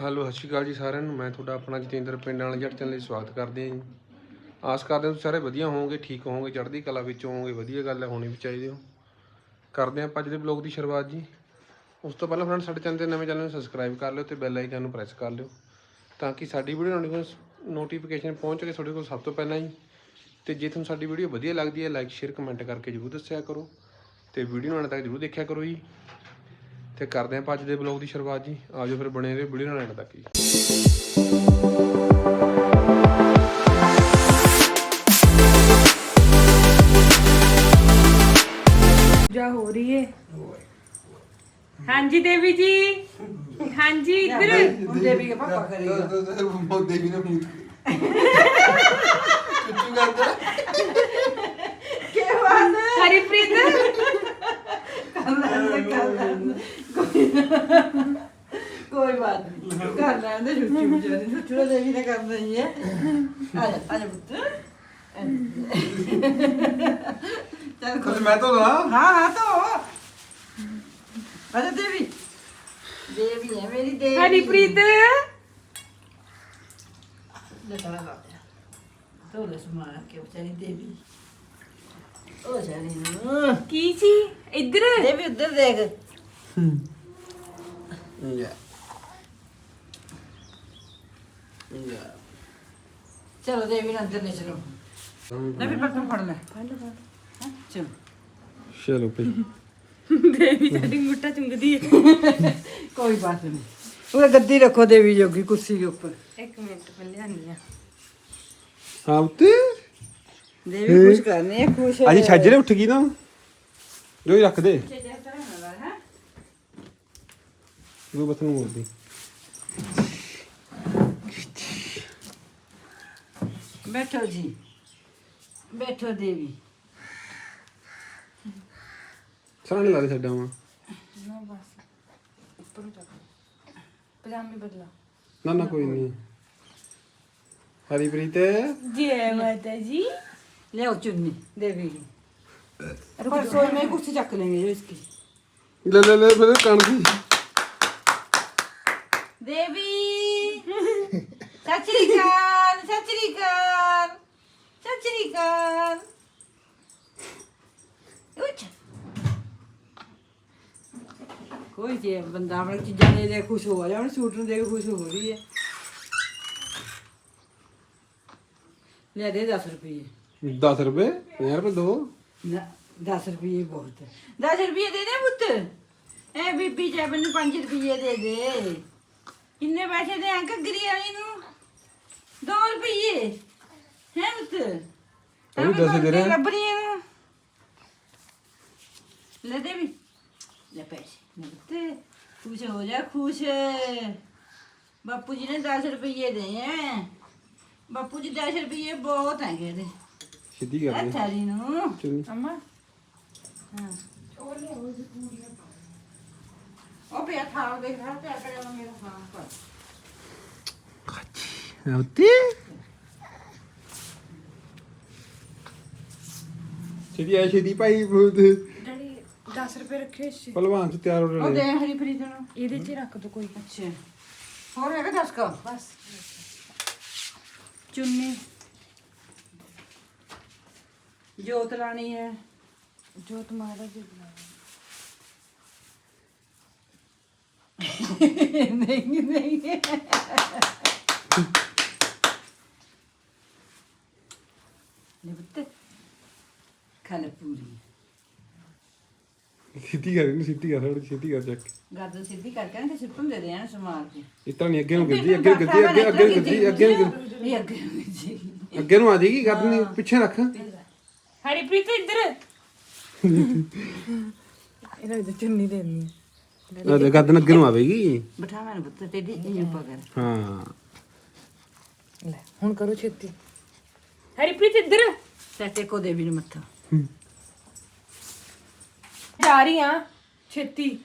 Hello, ਸਤਿ ਸ਼੍ਰੀ ਅਕਾਲ ਜੀ ਸਾਰਿਆਂ ਨੂੰ। ਮੈਂ ਤੁਹਾਡਾ ਆਪਣਾ ਜਤਿੰਦਰ ਪਿੰਡ ਵਾਲੇ ਜੱਟ ਚੈਨਲ ਲਈ ਸਵਾਗਤ ਕਰਦੇ ਹਾਂ ਜੀ। ਆਸ ਕਰਦੇ ਹਾਂ ਤੁਸੀਂ ਸਾਰੇ ਵਧੀਆ ਹੋਵੋਗੇ, ਠੀਕ ਹੋਵੋਗੇ, ਚੜ੍ਹਦੀ ਕਲਾ ਵਿੱਚ ਹੋਵੋਗੇ, ਵਧੀਆ ਗੱਲ ਹੈ, ਹੋਣੀ ਵੀ ਚਾਹੀਦੀ ਹੋ। ਕਰਦੇ ਹਾਂ ਆਪਾਂ ਅੱਜ ਦੇ ਬਲੌਗ ਦੀ ਸ਼ੁਰੂਆਤ ਜੀ। ਉਸ ਤੋਂ ਪਹਿਲਾਂ ਫਰੈਂਡ ਸਾਡੇ ਚੈਨਲ ਤੇ ਨਵੇਂ ਚੈਨਲ ਨੂੰ ਸਬਸਕ੍ਰਾਈਬ ਕਰ ਲਿਓ ਤੇ ਬੈਲ ਆਈਕਨ ਨੂੰ ਪ੍ਰੈਸ ਕਰ ਲਿਓ ਤਾਂ ਕਿ ਸਾਡੀ ਵੀਡੀਓ ਨੋਟੀਫਿਕੇਸ਼ਨ ਪਹੁੰਚ ਕੇ ਤੁਹਾਡੇ ਕੋਲ ਸਭ ਤੋਂ ਪਹਿਲਾਂ ਜੀ। ਤੇ ਜੇ ਤੁਹਾਨੂੰ ਸਾਡੀ ਵੀਡੀਓ ਵਧੀਆ ਲੱਗਦੀ ਹੈ ਲਾਈਕ ਸ਼ੇਅਰ ਕਮੈਂਟ ਕਰਕੇ ਜਰੂਰ ਦੱਸਿਆ ਕਰੋ ਤੇ ਵੀਡੀਓ ਨੂੰ ਅੰਤ ਤੱਕ ਜਰੂਰ ਦੇਖਿਆ ਕਰੋ ਜੀ। ਤੇ ਕਰਦੇ ਹਾਂ ਆਪਾਂ ਅੱਜ ਦੇ ਬਲੌਗ ਦੀ ਸ਼ੁਰੂਆਤ ਜੀ। ਆਜੋ ਫਿਰ ਬਣੇ ਰਹੋ ਵੀਡੀਓ ਨਾਲ ਐਂਡ ਤੱਕ ਜੀ। ਜਾ ਹੋ ਰਹੀ ਹੈ ਹਾਂਜੀ ਦੇਵੀ ਜੀ। ਹਾਂਜੀ ਇੱਧਰ। ਦੇਵੀ ਕੇ ਪਾਪਾ ਕਰੇਗਾ ਦੇਵੀ ਨੇ ਮੂੰਹ ਚੁੱਚੂ ਕਰਦਾ ਕੀ ਬਾਤ ਹੈ? ਹਰੀਪ੍ਰੀਤ। ਕਰ ਲੈਂਦੇ ਕੋਈ ਬਾਤ ਨਹੀਂ। ਕਰ ਲੈਂਦੇ ਛੁੱਟੀ ਵਿਚਾਰੀ ਛੁੱਟੀ ਦੇਵੀ ਨੇ ਕਰਨਾ ਹੀ ਹੈ। ਆ ਜਾ ਆ ਜਾ ਪੁੱਤ। ਚੱਲ ਕੁਝ ਮੈਂ ਤਾਂ ਨਾ ਹਾਂ ਹਾਂ ਤਾਂ ਆ ਜਾ ਦੇਵੀ। ਦੇਵੀ ਹੈ ਮੇਰੀ ਦੇਵੀ। ਹਰੀਪ੍ਰੀਤ ਲੈ ਤਾਂ ਲਾ ਤੋ ਲੈ ਸਮਾਰ ਕੇ ਵਿਚਾਰੀ ਦੇਵੀ। ਉਹ ਜਾਨੀ ਨੂੰ ਕੀ ਸੀ? ਇੱਧਰ। ਦੇਵੀ ਉੱਧਰ ਦੇਖ। ਯਾ ਚਲੋ ਦੇਵੀ ਨੂੰ ਅੰਦਰ ਲੈ ਚਲੋ। ਲੈ ਫਿਰ ਬਰਤਨ ਫੜ ਲੈ। ਫੜ ਲੈ ਚਲੋ। ਚਲੋ ਭਈ। ਦੇਵੀ ਸਾਡੀ ਮੁੱਠਾ ਚੁੰਗਦੀ ਹੈ। ਕੋਈ ਬਾਤ ਨਹੀਂ। ਉਹ ਗੱਦੀ ਰੱਖੋ ਦੇਵੀ ਜੋਗੀ ਕੁਰਸੀ ਦੇ ਉੱਪਰ। ਇੱਕ ਮਿੰਟ ਮੈਂ ਲਿਆਨੀ ਆ ਹਾਂ ਉੱਤੇ? ਦੇਵੀ ਖੁਸ਼ ਕਰਨੀ ਹੈ ਖੁਸ਼। ਅੱਜ ਛੱਜਰੇ ਉੱਠ ਗਈ ਨਾ। ਜੋ ਹੀ ਰੱਖ ਦੇ। Bu batını vurdu. ਬੈਠੋ ਜੀ। ਬੈਠੋ ਦੇਵੀ। ਸਰਾਂ ਲਾ ਦੇ ਛੱਡਾਂ ਵਾ ਨਾ ਬਸ। ਉੱਪਰ ਚੱਕ। ਪਜਾਮੇ ਬਦਲਾ। ਨਾ ਨਾ ਕੋਈ ਨਹੀਂ। ਹਰੀ ਪ੍ਰੀਤ ਜੈ ਮਾਤਾ ਜੀ। ਲਿਆਓ ਚੁੰਨੀ ਦੇਵੀ ਜੀ ਰੁਕੋ ਸੋਈ ਮੈਂ ਕੁਰਸੀ ਚੱਕ ਲੈਂਗੇ ਜੋ ਇਸਕੀ। ਲੈ ਲੈ ਲੈ ਮੇਰੇ ਕਣ ਦੀ ਬੇਬੀ ਸਤਿ ਸ਼੍ਰੀ ਅਕਾਲ ਸਤਿ ਸ਼੍ਰੀ ਅਕਾਲ ਸਤਿ ਸ਼੍ਰੀ ਅਕਾਲ। ਉੱਚ। ਕੋਈ ਜੇ ਬੰਦਾ ਆਪਣੇ ਚੀਜ਼ਾਂ ਦੇ ਦੇ ਖੁਸ਼ ਹੋ ਰਿਹਾ ਹੁਣ ਸੂਟ ਨੂੰ ਦੇਖ ਖੁਸ਼ ਹੋ ਰਹੀ ਹੈ। ਲੈ ਦੇ 10 ਰੁਪਏ 10 ਰੁਪਏ? 50 ਰੁਪਏ ਦੋ। ਨਾ 10 ਰੁਪਏ ਬਹੁਤ। 10 ਰੁਪਏ ਦੇ ਦੇ ਪੁੱਤ। ਐ ਬੀਬੀ ਜੇ ਮੈਨੂੰ 5 ਰੁਪਏ ਦੇ ਦੇ। ਕਿੰਨੇ ਪੈਸੇ ਦੇ ਅੰਕ ਗਰੀ ਵਾਲੀ ਨੂੰ 2 ਰੁਪਏ ਹੈ ਪੁੱਤ ਉਹ ਵੀ ਦਸ ਦੇ ਰਿਹਾ। ਲੱਭਣੀ ਹੈ ਨਾ ਲੈ ਦੇ ਵੀ ਲੈ ਪੈਸੇ ਲੈ ਪੁੱਤ ਖੁਸ਼ ਹੋ ਜਾ ਖੁਸ਼ ਬਾਪੂ ਜੀ ਨੇ 10 ਰੁਪਏ ਦੇ ਹੈ ਬਾਪੂ ਜੀ 10 ਰੁਪਏ ਬਹੁਤ ਹੈਗੇ ਦੇ ਸਿੱਧੀ ਕਰ ਦੇ ਅੱਛਾ ਜੀ ਨੂੰ ਚੁੰਨੀ ਅਮਾ ਹਾਂ ਉਹ ਪਿਆ ਥਾਲ ਦੇਖ ਰਹਾ ਤੇ ਕਰਿਆ ਮੇਰਾ ਹਾਂ ਪਰ ਉੱਤੇ ਸਿੱਧੀ ਆ ਸਿੱਧੀ ਭਾਈ ਬਹੁਤ ਡੈਡੀ 10 ਰੁਪਏ ਰੱਖੇ ਸੀ। ਪਹਿਲਵਾਨ ਚ ਤਿਆਰ ਹੋ ਉਹ ਰਹੇ ਦੇ ਹਰੀ ਫਰੀਦ ਨੂੰ ਇਹਦੇ 'ਚ ਹੀ ਰੱਖ ਦੋ ਕੋਈ। ਅੱਛਾ। ਹੋਰ ਹੈਗਾ ਦੱਸ ਕੋ? ਬਸ। ਚੁੰਨੀ। ਜੋਤ ਲਾਣੀ ਹੈ। ਜੋ ਤੁਹਾਡਾ ਜੀ ਨਹੀਂ ਨਹੀਂ ਨੇ ਬੁੱਤ ਖਾਲੇ ਪੂਰੀ ਸਿੱਧੀ ਕਰ ਇਹਨੂੰ ਸਿੱਧੀ ਕਰ ਥੋੜੀ ਸਿੱਧੀ ਕਰ ਚੱਕ। ਗਾਦਲ ਸਿੱਧੀ ਕਰਕੇ ਨਾ ਤੇ ਸਿੱਪਮ ਦੇ ਦੇ ਆ ਸਮਾਰ ਕੇ ਇਤਨਾ ਨਹੀਂ ਅੱਗੇ ਨੂੰ ਗਿੱਜੀ ਅੱਗੇ ਨੂੰ ਗਿੱਜੀ ਅੱਗੇ ਅੱਗੇ ਨੂੰ ਗਿੱਜੀ ਅੱਗੇ ਨੂੰ। ਇਹ ਨੂੰ ਅੱਗੇ ਨੂੰ ਆ ਜਾਏਗੀ ਗੱਦ ਨਹੀਂ ਪਿੱਛੇ ਰੱਖ। ਹਰੀਪ੍ਰੀਤ ਇੱਧਰ। ਇਹਨਾਂ ਦੀ ਚੁੰਨੀ ਦੇਣੀ ਅਹ ਗੱਦ ਨੂੰ ਅੱਗੇ ਨੂੰ ਆਵੇਗੀ? ਬਿਠਾ ਮੈਨੂੰ ਪੁੱਤ ਤੇਰੀ ਇਹ ਪਕੜ ਹਾਂ। ਲੈ ਹੁਣ ਕਰੋ ਛੇਤੀ। ਹਰੀਪ੍ਰੀਤ ਇੱਧਰ। ਸੱਤੇ ਕੋ ਦੇਵੀ ਨੂੰ ਮੱਥਾ। ਜਾ ਰਹੀ ਆ ਛੇਤੀ।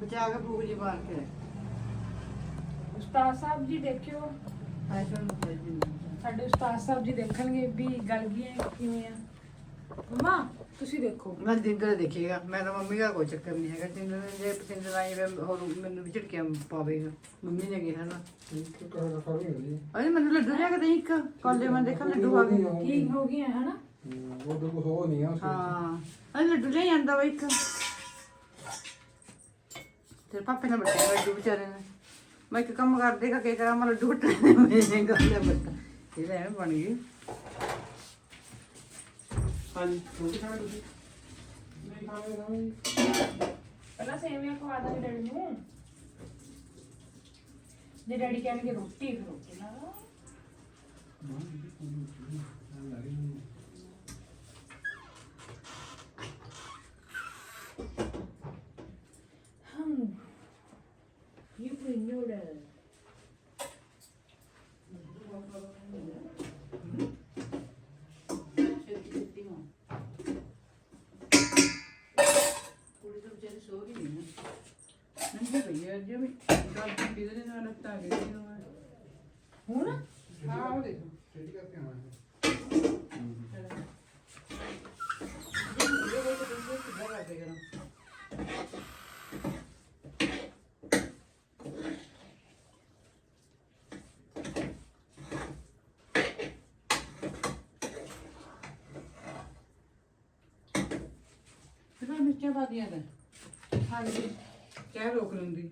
ਬਚਾ ਕੇ ਭੂਖ ਜੀ ਮਾਰ ਕੇ। ਉਸਤਾਦ ਸਾਹਿਬ ਜੀ ਦੇਖਿਓ। ਸਾਡੇ ਉਸਤਾਦ ਸਾਹਿਬ ਜੀ ਦੇਖਣਗੇ ਵੀ ਗਲ ਗਈਆਂ ਕਿਵੇਂ ਆ। ਮਮਾ ਤੁਸੀਂ ਦੇਖੋ। ਮੈਂ ਜਿੰਦਰ ਦੇਖੇਗਾ। ਮੈਂ ਤਾਂ ਮੰਮੀ ਦਾ ਕੋਈ ਚੱਕਰ ਨਹੀਂ ਹੈਗਾ। ਜਿੰਦਰ ਨੇ ਜੇ ਪਸੰਦ ਆਈ ਫਿਰ ਹੋਰ ਮੈਨੂੰ ਵੀ ਝਟਕਿਆ ਪਾਵੇਗਾ। ਮੰਮੀ ਨੇ ਕਿਹਾ ਨਾ। ਅਰੇ ਮੈਨੂੰ ਲੱਡੂ ਲਿਆ ਕੇ ਦੇ ਇੱਕ। ਕਾਲੇ ਮੈਂ ਦੇਖਾਂ ਲੱਡੂ ਆ ਗਏ। ਕੀ ਹੋ ਗਿਆ ਹਨਾ? ਉਹ ਤਾਂ ਕੁਝ ਹੋ। ਨਹੀਂ ਆ ਹਾਂ ਅਰੇ ਲੱਡੂ ਲੈ ਜਾਂਦਾ ਵਾ ਇੱਕ। ਤੇਰੇ ਪਾਪੇ ਨੇ ਬੱਟੇ ਲੱਡੂ ਵਿਚਾਰੇ ਨੇ। ਮੈਂ ਇੱਕ ਕੰਮ ਕਰ ਦੇਗਾ ਕੀ ਕਰਾਂ ਮੈਂ ਲੱਡੂ ਬੱਟੇ ਮੇਰੇ ਗੱਲ ਇਹ ਐਵੇਂ ਬਣ ਗਈ। ਹਾਂਜੀ ਰੋਟੀ ਖਾਣਾ ਤੁਸੀਂ? ਨਹੀਂ ਖਾਣਾ ਖਾਣਾ। ਪਹਿਲਾਂ ਸੇਵੀਆਂ ਖਵਾ ਦਾਂਗੇ ਡੈਡੀ ਨੂੰ। ਜੇ ਡੈਡੀ ਕਹਿਣਗੇ ਰੋਟੀ ਫਿਰ ਰੋਟੀ ਲਾ ਲਓ ਹਮ You can noodle. ਕੁੜੀ ਤਾਂ ਵਿਚਾਰੀ ਸੋ ਗਈ ਨਹੀਂ ਨਾ ਨਹੀਂ ਭਈਆ ਜੇ ਵੀ ਗੱਲ ਕੀਤੀ ਦੇ ਨਾਲ ਲੱਤਾਂ ਗਈ ਹੁਣ ਹਾਂ ਉਹ ਦੇਖੋ ਰੈਡੀ ਕਰਕੇ ਆਉਣਾ ਫਿਰ ਮਿਰਚਾਂ ਪਾ ਦੀਆਂ ਕਰ ਹਾਂਜੀ ਕਿਆ ਰੋਕ ਲੂੰਗੀ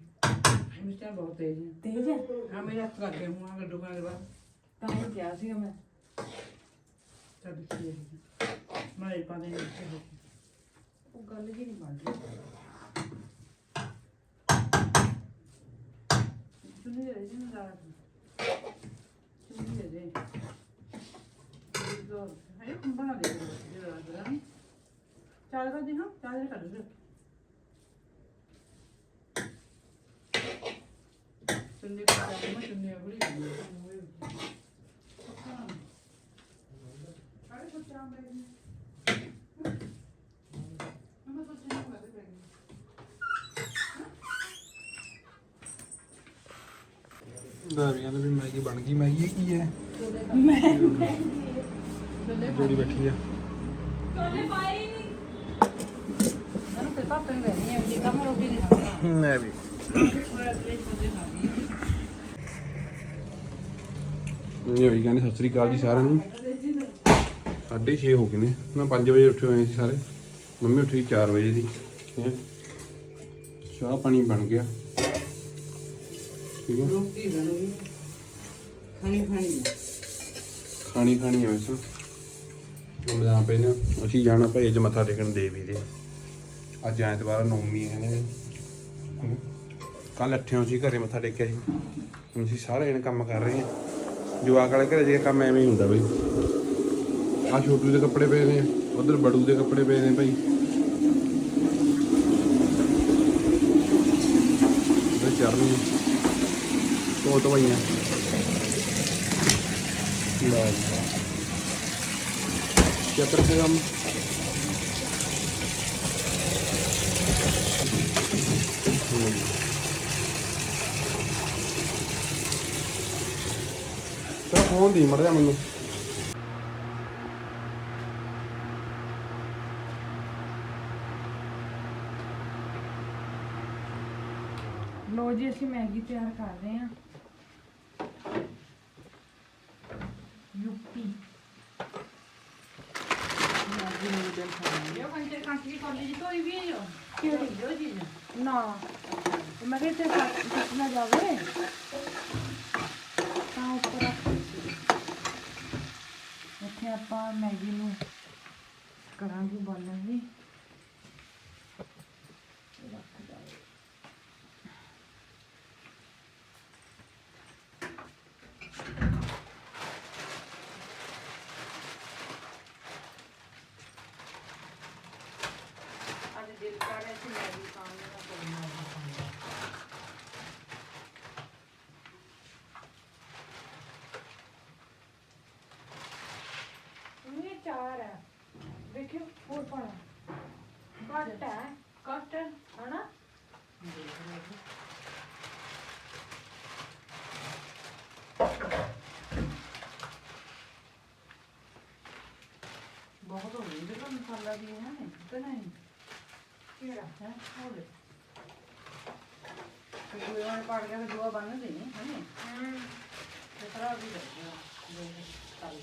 ਮਿਰਚਾਂ ਬਹੁਤ ਤੇਜ਼ ਹੈ ਤੇਜ ਹੈ ਹਾਂ ਮੇਰੇ ਹੱਥ ਲੱਗ ਗਏ ਹੁਣ ਲੱਡੂ ਖਾਣ ਦੇ ਬਾਅਦ ਤਾਂ ਹੀ ਕਿਹਾ ਸੀਗਾ ਮੈਂ ਤਾਂ ਦਿੱਤੀ ਹੈ ਮੈਂ ਇਹ ਪਾ ਦੇ ਮਿਰਚਾਂ ਉਹ ਗੱਲ ਜੀ ਨਹੀਂ ਬਣ ਰਹੀ ਚੁੰਨੀ ਦੇ ਦੇ ਨਾ ਚੁੰਨੀ ਦੇ ਦੇ ਦੋ ਹੈ ਬਣਾ ਦੇ ਜਰਾ ਜਰਾ ਚਾਲ ਕਰ ਦੇ ਹਾਂ ਚਾਲ ਕਰ ਦੇ ਚੁੰਨੀ ਕਾ ਮੈਂ ਚੁੰਨੀ ਅਗੜੀ ਅਰੇ ਪੁੱਤਰਾ ਮੈਂ ਮੈਂ ਸੋਚਿਆ ਨਾ ਮੈਂ ਤੇ ਦਾਵੀਆਂ ਵੀ ਮੈਗੀ ਬਣ ਗਈ ਹੈ ਆ ਨੇ ਹੈ ਰੋਟੀ ਨਹੀਂ ਖਾਣਾ ਮੈਂ ਵੀ। ਇਹ ਹੋਈ ਕਹਿੰਦੇ ਸਤਿ ਸ੍ਰੀ ਅਕਾਲ ਜੀ ਸਾਰਿਆਂ ਨੂੰ। ਸਾਢੇ ਛੇ ਹੋ ਗਏ ਨੇ। ਮੈਂ 5 ਵਜੇ ਉੱਠੇ ਹੋਏ ਸੀ ਸਾਰੇ। ਮੰਮੀ ਉੱਠੀ 4 ਵਜੇ ਦੀ। ਹੈਂ। ਚਾਹ ਪਾਣੀ ਬਣ ਗਿਆ। ਠੀਕ ਹੈ। ਰੋਟੀ ਬਣੂਗੀ। ਖਾਣੀ ਖਾਣੀ ਖਾਣੀ ਖਾਣੀ ਆ ਵੈਸੇ। ਪਏ ਨਾ ਅਸੀਂ ਜਾਣਾ ਭਾਈ ਅੱਜ ਮੱਥਾ ਟੇਕਣ ਦੇਵੀ ਦੇ। ਅੱਜ ਐਤਵਾਰ ਨੌਮੀ ਹੈ। ਨੇ ਕੱਲ ਅੱਠਿਓਂ ਸੀ, ਘਰੇ ਮੱਥਾ ਟੇਕਿਆ ਸੀ। ਹੁਣ ਅਸੀਂ ਸਾਰੇ ਜਣੇ ਕੰਮ ਕਰ ਰਹੇ ਹਾਂ। ਜਵਾਕ ਵਾਲੇ ਘਰੇ ਜੇ ਕੰਮ ਐਵੇਂ ਹੀ ਹੁੰਦਾ ਬਈ। ਆ ਛੋਟੂ ਦੇ ਕੱਪੜੇ ਪਏ ਨੇ, ਉਧਰ ਬੜੂ ਦੇ ਕੱਪੜੇ ਪਏ ਨੇ ਭਾਈ। ਉਹ ਚਰਨੀ ਕੋਟ ਵਈਆਂ ਲਓ ਜੀ। ਚੱਕਰ ਕੰਮ ਤਾਂ ਫੋਨ ਦੀ ਮੜ ਜਾ ਮੈਨੂੰ। ਲੋ ਜੀ ਅਸੀਂ ਮੈਗੀ ਤਿਆਰ ਕਰ ਰਹੇ ਹਾਂ। ਯੂਪੀ। ਮੈਗੀ ਨੂਡਲ ਖਾਣੀ ਇਹ ਕੰਟੇ ਕਾਂਟੀ ਕਾਲਜ ਤੋਂ ਹੀ ਵੀ ਹੈ ਜੋ ਕਿਹੜੀ? ਜੋ ਜੀ। ਨਾ। ਮੈਂ ਕਿਹਾ ਤੇ ਸੱਚ ਨਾ ਜਾਵੇ ਤਾਂ ਉੱਪਰ ਰੱਖ ਦਿੱਤੀ। ਇੱਥੇ ਆਪਾਂ ਮੈਗੀ ਨੂੰ ਕਰਾਂਗੇ ਬਣਾਂਗੇ ਦੀ ਤਾਰ ਹੈ। ਵੇਖਿਓ ਹੋਰ ਪਾਣਾ ਕੱਟ ਹੈ। ਕਾਟਨ ਹਨਾ? ਬਹੁਤ ਹੋ ਗਈ ਜਿਹੜਾ ਮਸਾਲਾ ਵੀ ਹੈ ਨਾ ਪਤਾ ਨਹੀਂ? ਕਿਹੜਾ? ਹੈ ਹੋਵੇ ਤੇ ਉਹ ਵਾਲੇ ਪਾੜ ਗਿਆ ਤੇ ਦੁਆ ਬਣ ਗਈ ਹੈ ਨਾ ਹਮ ਤੇ ਤਰਾ ਵੀ ਲੱਗਿਆ ਦੇ ਤਾਲੀ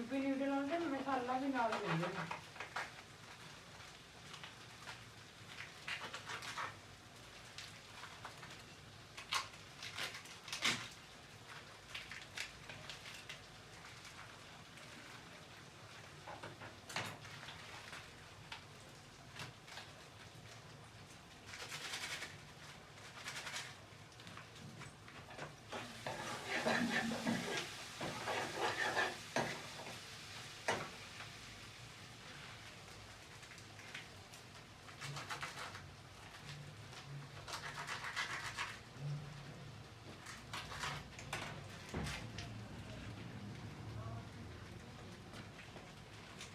ਯੂਪੀ ਨੂਡਲ ਆਉਂਦੇ ਨੇ ਮਸਾਲਾ ਵੀ ਨਾਲ ਮਿਲਦਾ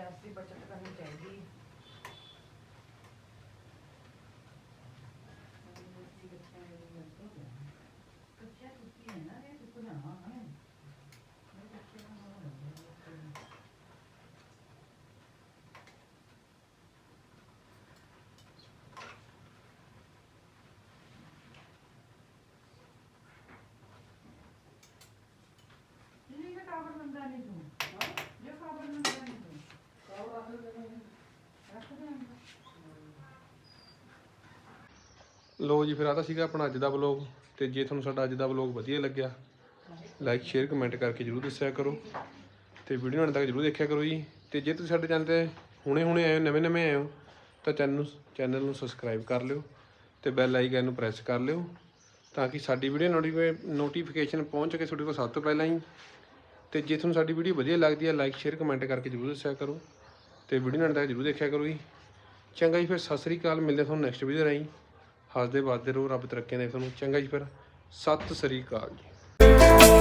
ਗੈਸ ਦੀ ਬਚਤ ਕਰਨੀ ਚਾਹੀਦੀ। ਲੋ ਜੀ, ਫਿਰ ਆ ਤਾਂ ਸੀਗਾ ਆਪਣਾ ਅੱਜ ਦਾ ਵਲੌਗ ਤੇ ਜੇ ਤੁਹਾਨੂੰ ਸਾਡਾ ਅੱਜ ਦਾ ਵਲੌਗ ਵਧੀਆ ਲੱਗਿਆ ਲਾਈਕ ਸ਼ੇਅਰ ਕਮੈਂਟ ਕਰਕੇ ਜਰੂਰ ਦੱਸਿਆ ਕਰੋ ਤੇ ਵੀਡੀਓ ਨਾਲ ਤੱਕ ਜਰੂਰ ਦੇਖਿਆ ਕਰੋ ਜੀ। ਤੇ ਜੇ ਤੁਸੀਂ ਸਾਡੇ ਚੈਨਲ ਤੇ ਹੁਣੇ ਹੁਣੇ ਆਏ ਹੋ, ਨਵੇਂ ਨਵੇਂ ਆਏ ਹੋ, ਤਾਂ ਚੈਨਲ ਨੂੰ ਚੈਨਲ ਨੂੰ ਸਬਸਕ੍ਰਾਈਬ ਕਰ ਲਿਓ ਤੇ ਬੈਲ ਆਈਕਨ ਨੂੰ ਪ੍ਰੈਸ ਕਰ ਲਿਓ ਤਾਂ ਕਿ ਸਾਡੀ ਵੀਡੀਓ ਨੋਟੀਫਿਕੇਸ਼ਨ ਪਹੁੰਚ ਕੇ ਤੁਹਾਡੇ ਕੋਲ ਸਭ ਤੋਂ ਪਹਿਲਾਂ ਹੀ। ਤੇ ਜੇ ਤੁਹਾਨੂੰ ਸਾਡੀ ਵੀਡੀਓ ਵਧੀਆ ਲੱਗਦੀ ਹੈ ਲਾਈਕ ਸ਼ੇਅਰ ਕਮੈਂਟ ਕਰਕੇ ਜਰੂਰ ਦੱਸਿਆ ਕਰੋ ਤੇ ਵੀਡੀਓ ਨਾਲ ਤੱਕ ਜਰੂਰ ਦੇਖਿਆ ਕਰੋ ਜੀ। ਚੰਗਾ ਜੀ, ਫਿਰ ਸਤਿ ਸ੍ਰੀ ਅਕਾਲ, ਮਿਲਦੇ ਹਾਂ ਤੁਹਾਨੂੰ ਨੈਕਸਟ ਵੀਡੀਓ ਰਾਹੀਂ। ਹੱਸਦੇ ਵੱਸਦੇ ਰਹੋ ਰੱਬ ਤਰੱਕੀਆਂ ਦੇ ਤੁਹਾਨੂੰ। ਚੰਗਾ ਜੀ ਫਿਰ। ਸਤਿ ਸ੍ਰੀ ਅਕਾਲ ਜੀ।